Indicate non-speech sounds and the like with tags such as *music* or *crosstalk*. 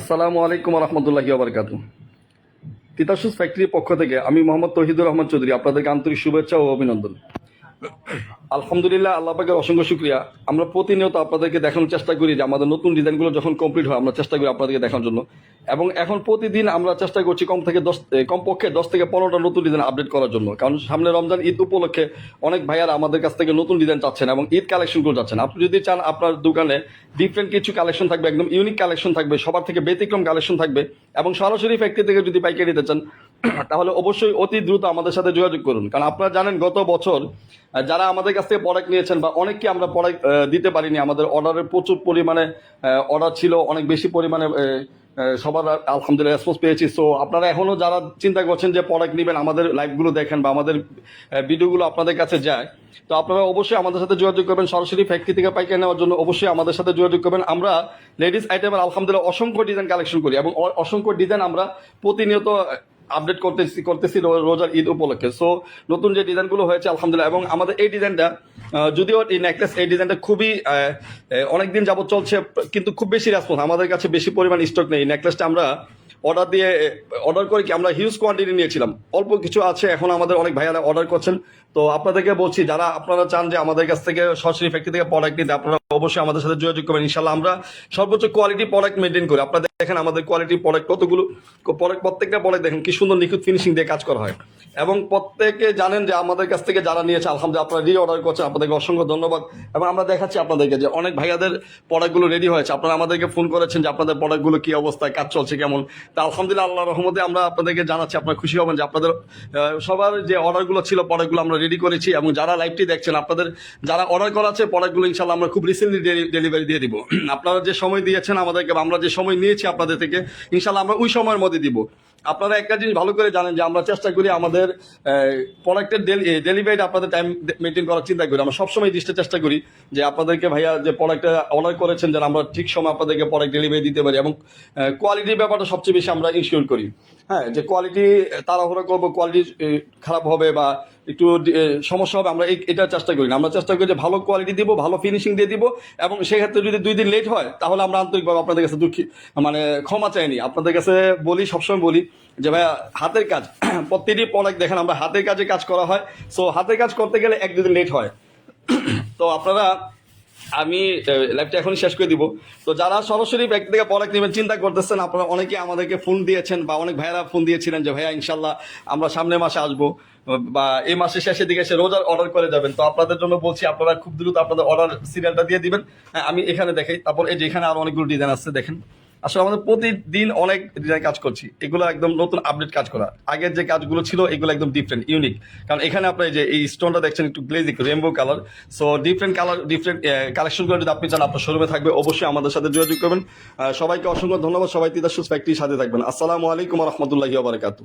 আসসালামু আলাইকুম রহমতুল্লাহ আবরকাত তিতাসুস ফ্যাক্টরির পক্ষ থেকে আমি মোহাম্মদ তহিদুর রহমান চৌধুরী আপনাদেরকে আন্তরিক শুভেচ্ছা ও অভিনন্দন। আলহামদুলিল্লাহ, আল্লাহ পাকের অসংখ্য শুক্রিয়া। আমরা প্রতিনিয়ত আপনাদেরকে দেখানোর চেষ্টা করি যে আমাদের নতুন ডিজাইনগুলো যখন কমপ্লিট হয়, আমরা চেষ্টা করি আপনাদেরকে দেখানোর জন্য। এবং এখন প্রতিদিন আমরা চেষ্টা করছি কম থেকে দশ কমপক্ষে দশ থেকে পনেরোটা নতুন ডিজাইন আপডেট করার জন্য। কারণ সামনে রমজান ঈদ উপলক্ষে অনেক ভাইয়ারা আমাদের কাছ থেকে নতুন ডিজাইন চাচ্ছেন এবং ঈদ কালেকশনগুলো চাচ্ছেন আপনি যদি চান আপনার দোকানে ডিফারেন্ট কিছু কালেকশন থাকবে, একদম ইউনিক কালেকশন থাকবে, সবার থেকে ব্যতিক্রম কালেকশন থাকবে এবং সরাসরি ফ্যাক্টরি থেকে যদি পাইকারি নিতে চান তাহলে অবশ্যই অতি দ্রুত আমাদের সাথে যোগাযোগ করুন। কারণ আপনারা জানেন গত বছর যারা আমাদের কাছ থেকে প্রোডাক্ট নিয়েছেন বা অনেককে আমরা প্রোডাক্ট দিতে পারিনি, আমাদের অর্ডারের প্রচুর পরিমাণে অর্ডার ছিল, অনেক বেশি পরিমাণে সবার আলহামদুলিল্লাহ রেসপন্স পেয়েছি। সো আপনারা এখনও যারা চিন্তা করছেন যে প্রোডাক্ট নেবেন, আমাদের লাইভগুলো দেখেন বা আমাদের ভিডিওগুলো আপনাদের কাছে যায়, তো আপনারা অবশ্যই আমাদের সাথে যোগাযোগ করবেন। সরাসরি ফ্যাক্টরি থেকে পাইকারি নেওয়ার জন্য অবশ্যই আমাদের সাথে যোগাযোগ করবেন। আমরা লেডিস আইটেমের আলহামদুলিল্লাহ অসংখ্য ডিজাইন কালেকশন করি এবং অসংখ্য ডিজাইন আমরা প্রতিনিয়ত আপডেট করতেছি করতেছি রোজার ঈদ উপলক্ষে। সো নতুন যে ডিজাইনগুলো হয়েছে, আলহামদুলিল্লাহ, এবং আমাদের এই ডিজাইনটা যদিও এই নেকলেস এই ডিজাইনটা খুবই অনেকদিন যাবত চলছে, কিন্তু খুব বেশি রেসপন্স আমাদের কাছে বেশি পরিমাণ স্টক নেই। নেকলেসটা আমরা অর্ডার দিয়ে অর্ডার করে কি আমরা হিউজ কোয়ান্টিটি নিয়েছিলাম। অল্প কিছু আছে, এখন আমাদের অনেক ভাইয়ারা অর্ডার করছেন। তো আপনাদেরকে বলছি, যারা আপনারা চান যে আমাদের কাছ থেকে সরাসরি ফ্যাক্টরি থেকে প্রোডাক্ট নিতে, আপনারা অবশ্যই আমাদের সাথে যোগাযোগ করবেন। ইনশাল্লাহ আমরা সর্বোচ্চ কোয়ালিটি প্রোডাক্ট মেনটেন করি। আপনারা দেখেন আমাদের কোয়ালিটি প্রোডাক্ট কতগুলো প্রোডাক্ট প্রত্যেকটা প্রোডাক্ট দেখেন কি সুন্দর নিখুঁত ফিনিশিং দিয়ে কাজ করা হয়। এবং প্রত্যেকে জানেন যে আমাদের কাছ থেকে যারা নিয়েছে, আলহামদুলিল্লাহ আপনারা রি অর্ডার করছেন, আপনাদেরকে অসংখ্য ধন্যবাদ। এবং আমরা দেখাচ্ছি আপনাদেরকে যে অনেক ভাইয়াদের প্রোডাক্টগুলো রেডি হয়েছে। আপনারা আমাদেরকে ফোন করেছেন যে আপনাদের প্রোডাক্টগুলো কি অবস্থায়, কাজ চলছে কেমন। তা আলহামদুলিল্লাহ আল্লাহ রহমতে আমরা আপনাদেরকে জানাচ্ছি, আপনারা খুশি হবেন যে আপনাদের সবার যে অর্ডারগুলো ছিল প্রোডাক্টগুলো আমরা রেডি করেছি এবং যারা লাইভটি দেখছেন, আপনাদের যারা অর্ডার করা আছে প্রোডাক্টগুলো ইনশাল্লাহ আমরা খুব রিসেন্টলি ডেলিভারি দিয়ে দিব। *clears throat* আপনারা যে সময় দিয়েছেন আমাদেরকে আমরা যে সময় নিয়েছি আপনাদের থেকে। ইনশাল্লাহ আমরা ওই সময়ের মধ্যে দিব। আপনারা একটা জিনিস ভালো করে জানেন যে আমরা চেষ্টা করি আমাদের প্রোডাক্টের ডেলিভারি আপনাদের টাইম মেনটেন করার চিন্তা করি। আমরা সবসময় দৃষ্টি চেষ্টা করি যে আপনাদেরকে ভাইয়া যে প্রোডাক্টটা অর্ডার করেছেন যেন আমরা ঠিক সময় আপনাদেরকে প্রোডাক্ট ডেলিভারি দিতে পারি এবং কোয়ালিটির ব্যাপারটা সবচেয়ে বেশি আমরা ইনশিওর করি। হ্যাঁ যে কোয়ালিটি তাড়াহুড়ো করব কোয়ালিটি খারাপ হবে বা একটু সমস্যা হবে, আমরা এটা চেষ্টা করি না। আমরা চেষ্টা করি যে ভালো কোয়ালিটি দিব, ভালো ফিনিশিং দিয়ে দিব এবং সেক্ষেত্রে যদি দুই দিন লেট হয়, তাহলে আমরা আন্তরিকভাবে আপনাদের কাছে দুঃখী মানে ক্ষমা চাইনি। আপনাদের কাছে বলি, সবসময় বলি যে ভাইয়া, হাতের কাজ। *clears throat* প্রত্যেকটি প্রোডাক্ট দেখেন, আমরা হাতের কাজে কাজ করা হয়। সো হাতের কাজ করতে গেলে এক দুদিন লেট হয়। *clears throat* তো আপনারা, আমি লাইভটা এখনই শেষ করে দিব। তো যারা সরাসরি ব্যক্তি থেকে প্রোডাক্ট নেবেন, চিন্তা করতেছেন, আপনারা অনেকে আমাদেরকে ফোন দিয়েছেন বা অনেক ভাইয়েরা ফোন দিয়েছিলেন যে, ভাইয়া, ইনশাল্লাহ আমরা সামনের মাসে আসব বা এই মাসের শেষের দিকে এসে রোজার অর্ডার করে যাবেন। তো আপনাদের জন্য বলছি, আপনারা খুব দ্রুত আপনাদের অর্ডার সিরিয়ালটা দিয়ে দিবেন। হ্যাঁ আমি এখানে দেখাই। তারপর এই যে এখানে আরও অনেকগুলো ডিজাইন আছে, দেখেন। আসলে আমাদের প্রতিদিন অনেক ডিজাইন কাজ করছি। এগুলো একদম নতুন আপডেট কাজ করা। আগের যে কাজগুলো ছিল, এগুলো একদম ডিফারেন্ট ইউনিক কারণ এখানে আপনার যে, এই স্টোনটা দেখছেন একটু গ্লেজিক rainbow colour so different colour different কালেকশনগুলো যদি আপনি চান, আপনার শোরুমে থাকবে, অবশ্যই আমাদের সাথে যোগাযোগ করবেন। সবাইকে অসংখ্য ধন্যবাদ। সবাই তিতাসুস ফ্যাক্টরির সাথে থাকবেন। আসসালামু আলাইকুম রহমতুল্লাহি বারকাতু